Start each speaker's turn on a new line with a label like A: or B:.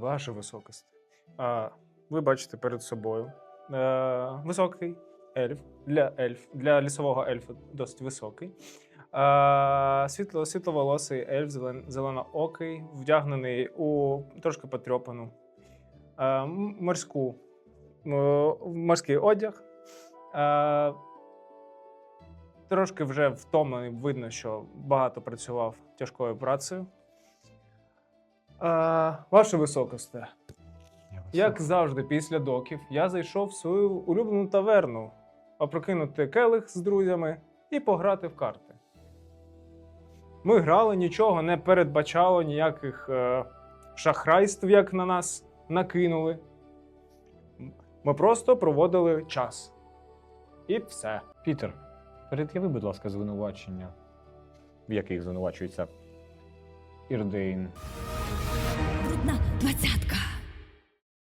A: Ваше високосте. А, ви бачите перед собою е, високий ельф для ельф, для лісового ельфа досить високий. Е, світло, світловолосий ельф, зелен, зеленоокий, вдягнений у трошки потрьопану е, м- морську, е, морський одяг. Е, трошки вже втомлений, видно, що багато працював тяжкою працею. Е, ваше високосте, як завжди, після доків, я зайшов в свою улюблену таверну, опрокинути келих з друзями і пограти в карти. Ми грали, нічого не передбачало, ніяких е, шахрайств, як на нас накинули. Ми просто проводили час. І все.
B: Пітер, перед'яви, будь ласка, звинувачення, в яких звинувачується Ірдейн.
C: Брудна двадцятка.